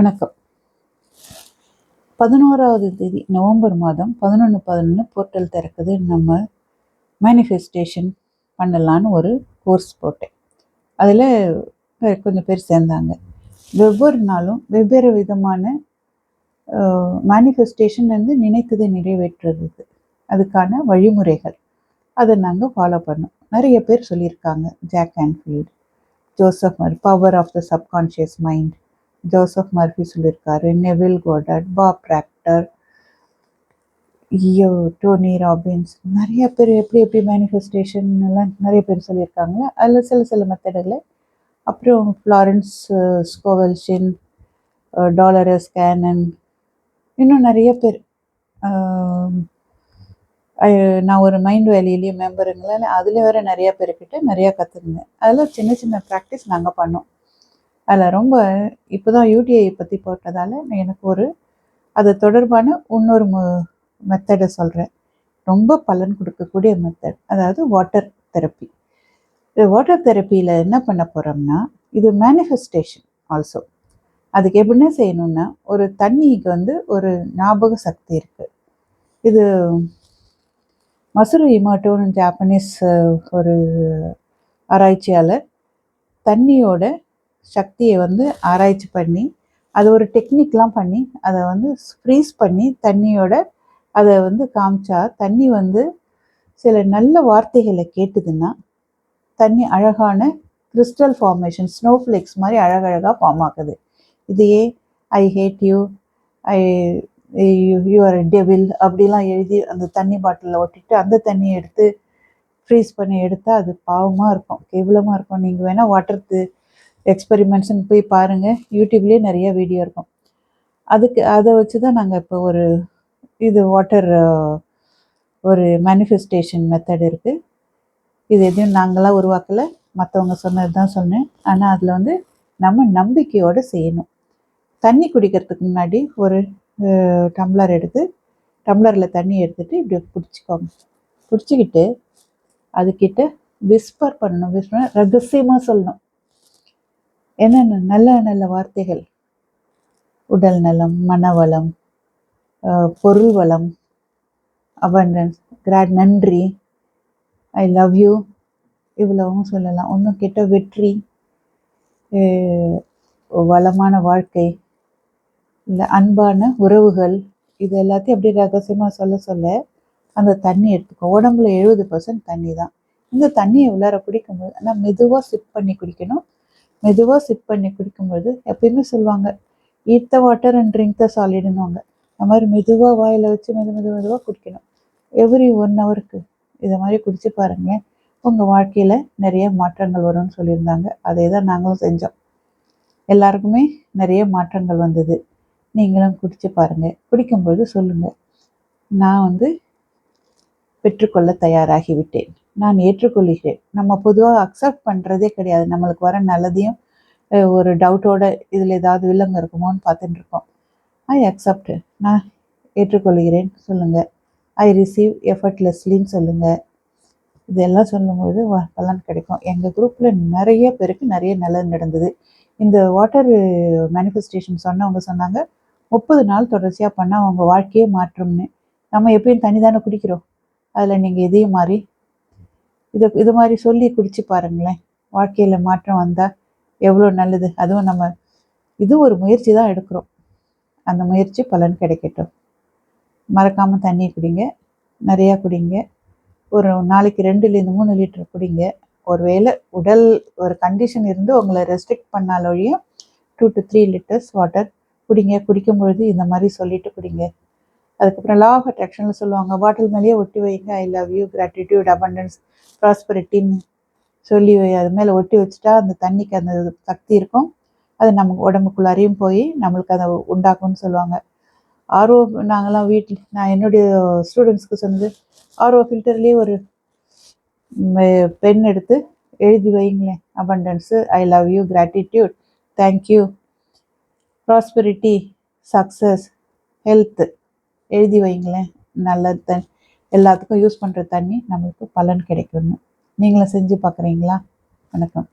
வணக்கம். பதினோராவது தேதி நவம்பர் மாதம் பதினொன்று பதினொன்று போர்ட்டல் திறக்குது. நம்ம மேனிஃபெஸ்டேஷன் பண்ணலான்னு ஒரு கோர்ஸ் போட்டேன். அதில் கொஞ்சம் பேர் சேர்ந்தாங்க. ஒவ்வொரு நாளும் வெவ்வேறு விதமான மேனிஃபெஸ்டேஷன் வந்து நினைத்ததை நிறைவேற்றுறது. அதுக்கான வழிமுறைகள். அதை நாங்கள் ஃபாலோ பண்ணோம். நிறைய பேர் சொல்லியிருக்காங்க. Jack and Joseph மர் power of the subconscious mind Joseph Murphy சொல்லியிருக்காரு நெவில் கோடட் பாப் ப்ராக்டர் ஐயோ டோனி ராபின்ஸ் நிறைய பேர் எப்படி எப்படி மேனிஃபெஸ்டேஷன் எல்லாம் நிறைய பேர் சொல்லியிருக்காங்க அதில் சில சில மெத்தடுகளை அப்புறம் ஃப்ளாரன்ஸ் ஸ்கோவல்ஷின் டாலரஸ் கேனன் இன்னும் நிறைய பேர் நான் ஒரு மைண்ட் வேலியிலேயே மெம்பருங்கள அதில் வேறு நிறையா பேர்கிட்ட நிறையா கற்றுருந்தேன் அதில் சின்ன சின்ன ப்ராக்டிஸ் நாங்கள் பண்ணோம். அதில் ரொம்ப இப்போ தான் யூடிஐ பற்றி போட்டதால் எனக்கு ஒரு அது தொடர்பான இன்னொரு மெத்தடை சொல்கிறேன் ரொம்ப பலன் கொடுக்கக்கூடிய மெத்தட் அதாவது வாட்டர் தெரப்பி இது வாட்டர் தெரப்பியில் என்ன பண்ண போகிறோம்னா இது மேனிஃபெஸ்டேஷன் ஆல்சோ அதுக்கு எப்படின்னா செய்யணும்னா ஒரு தண்ணிக்கு வந்து ஒரு ஞாபக சக்தி இருக்குது இது மசுரு இமாட்டோன்னு ஜாப்பனீஸ் ஒரு ஆராய்ச்சியாளர் தண்ணியோட சக்தியை வந்து ஆராய்ச்சி பண்ணி அது ஒரு டெக்னிக்லாம் பண்ணி அதை வந்து ஃப்ரீஸ் பண்ணி தண்ணியோட அதை வந்து காமிச்சா தண்ணி வந்து சில நல்ல வார்த்தைகளை கேட்டுதுன்னா தண்ணி அழகான கிறிஸ்டல் ஃபார்மேஷன் ஸ்னோஃப்ளேக்ஸ் மாதிரி அழகழகாக ஃபார்ம் ஆகுது. இதையே I hate you I you are devil அப்படிலாம் எழுதி அந்த தண்ணி பாட்டிலில் ஒட்டிட்டு அந்த தண்ணியை எடுத்து ஃப்ரீஸ் பண்ணி எடுத்தால் அது பாவமாக இருக்கும். கேவலமாக இருக்கும். நீங்கள் வேணால் வாட்டர் எக்ஸ்பெரிமெண்ட்ஸ்னு போய் பாருங்கள் யூடியூப்லேயே நிறைய வீடியோ இருக்கும். அதுக்கு அதை வச்சு தான் நாங்கள் இப்போ ஒரு இது வாட்டர் ஒரு மேனிஃபெஸ்டேஷன் மெத்தட் இருக்குது இது எதையும் நாங்களாம் உருவாக்கலை. மற்றவங்க சொன்னது தான் சொன்னேன். ஆனால் அதில் வந்து நம்ம நம்பிக்கையோடு செய்யணும். தண்ணி குடிக்கிறதுக்கு முன்னாடி ஒரு டம்ளர் எடுத்து டம்ளரில் தண்ணி எடுத்துகிட்டு இப்படி பிடிச்சிக்கோங்க. பிடிச்சிக்கிட்டு அதுக்கிட்ட விஸ்பர் பண்ணணும். விஸ்பர் ரகசியமாக சொல்லணும். என்னென்ன நல்ல நல்ல வார்த்தைகள்? உடல் நலம் மனவளம் பொருள் வளம் அபண்டன்ஸ் கிராட் நன்றி ஐ லவ் யூ இவ்வளவும் சொல்லலாம். ஒன்றும் கெட்ட வெற்றி வளமான வாழ்க்கை இல்லை அன்பான உறவுகள் இது எல்லாத்தையும் அப்படி ரகசியமாக சொல்ல சொல்ல அந்த தண்ணி எடுத்துக்கும் உடம்புல எழுபது பர்சன்ட் தண்ணி தான். இந்த தண்ணியை உள்ளார குடிக்கும்போது ஆனால் மெதுவாக சிப் பண்ணி குடிக்கணும். மெதுவாக சிப் பண்ணி குடிக்கும்பொழுது எப்பயுமே சொல்லுவாங்க eat the water and drink the சாலிடுன்னுவாங்க அது மாதிரி மெதுவாக வாயில் வச்சு மெது மெது மெதுவாக குடிக்கணும். எவ்ரி ஒன் ஹவருக்கு இதை மாதிரி குடிச்சு பாருங்கள் உங்கள் வாழ்க்கையில் நிறைய மாற்றங்கள் வரும்னு சொல்லியிருந்தாங்க. அதே தான் நாங்களும் செஞ்சோம். எல்லாருக்குமே நிறைய மாற்றங்கள் வந்தது. நீங்களும் குடிச்சு பாருங்கள் குடிக்கும்பொழுது சொல்லுங்கள் நான் வந்து பெற்றுக்கொள்ள தயாராகிவிட்டேன். நான் ஏற்றுக்கொள்கிறேன். நம்ம பொதுவாக அக்செப்ட் பண்ணுறதே கிடையாது. நம்மளுக்கு வர நல்லதையும் ஒரு டவுட்டோட இதில் ஏதாவது வில்லங்க இருக்குமோன்னு பார்த்துட்டு இருக்கோம். ஐ அக்செப்ட் நான் ஏற்றுக்கொள்கிறேன். சொல்லுங்கள் ஐ ரிசீவ் எஃபர்ட்லெஸ்லின்னு சொல்லுங்கள் இதெல்லாம் சொல்லும்பொழுது பலன் கிடைக்கும். எங்கள் குரூப்பில் நிறைய பேருக்கு நிறைய நல்லது நடந்தது. இந்த வாட்டர் மேனிஃபெஸ்டேஷன் சொன்னவங்க சொன்னாங்க முப்பது நாள் தொடர்ச்சியாக பண்ணால் அவங்க வாழ்க்கையே மாற்றம்னு. நம்ம எப்பயும் தனி தானே குடிக்கிறோம். அதில் நீங்கள் இதையும் மாதிரி இதை இது மாதிரி சொல்லி குடிச்சு பாருங்களேன். வாழ்க்கையில் மாற்றம் வந்தால் எவ்வளோ நல்லது. அதுவும் நம்ம இது ஒரு முயற்சி தான் எடுக்கிறோம். அந்த முயற்சி பலன் கிடைக்கட்டும். மறக்காமல் தண்ணி குடிங்க. நிறையா குடிங்க. ஒரு நாளைக்கு ரெண்டுலேருந்து மூணு லிட்டர் குடிங்க. ஒருவேளை உடல் ஒரு கண்டிஷன் இருந்து உங்களை restrict பண்ணாலொழியும் two to three litres water குடிங்க. குடிக்கும் பொழுது இந்த மாதிரி சொல்லிட்டு குடிங்க. அதுக்கப்புறம் லா ஆஃப் அட்ராக்ஷனில் சொல்லுவாங்க. பாட்டில் மேலேயே ஒட்டி வைங்க I love you gratitude abundance ப்ராஸ்பரிட்டின்னு சொல்லி அது மேலே ஒட்டி வச்சுட்டா அந்த தண்ணிக்கு அந்த சக்தி இருக்கும். அது நமக்கு உடம்புக்குள்ளாரையும் போய் நம்மளுக்கு அதை உண்டாக்கும்னு சொல்லுவாங்க. ஆர்ஓ நாங்களாம் வீட்டில் நான் என்னுடைய ஸ்டூடெண்ட்ஸ்க்கு சொன்னது ஆர்ஓ ஃபில்டர்லேயே ஒரு பென் எடுத்து எழுதி வைங்களேன். Abundance I love you gratitude thank you prosperity success health எழுதி வைங்களேன். நல்ல த எல்லாத்துக்கும் யூஸ் பண்ணுற தண்ணி நம்மளுக்கு பலன் கிடைக்கணும். நீங்களும் செஞ்சு பார்க்குறீங்களா வணக்கம்.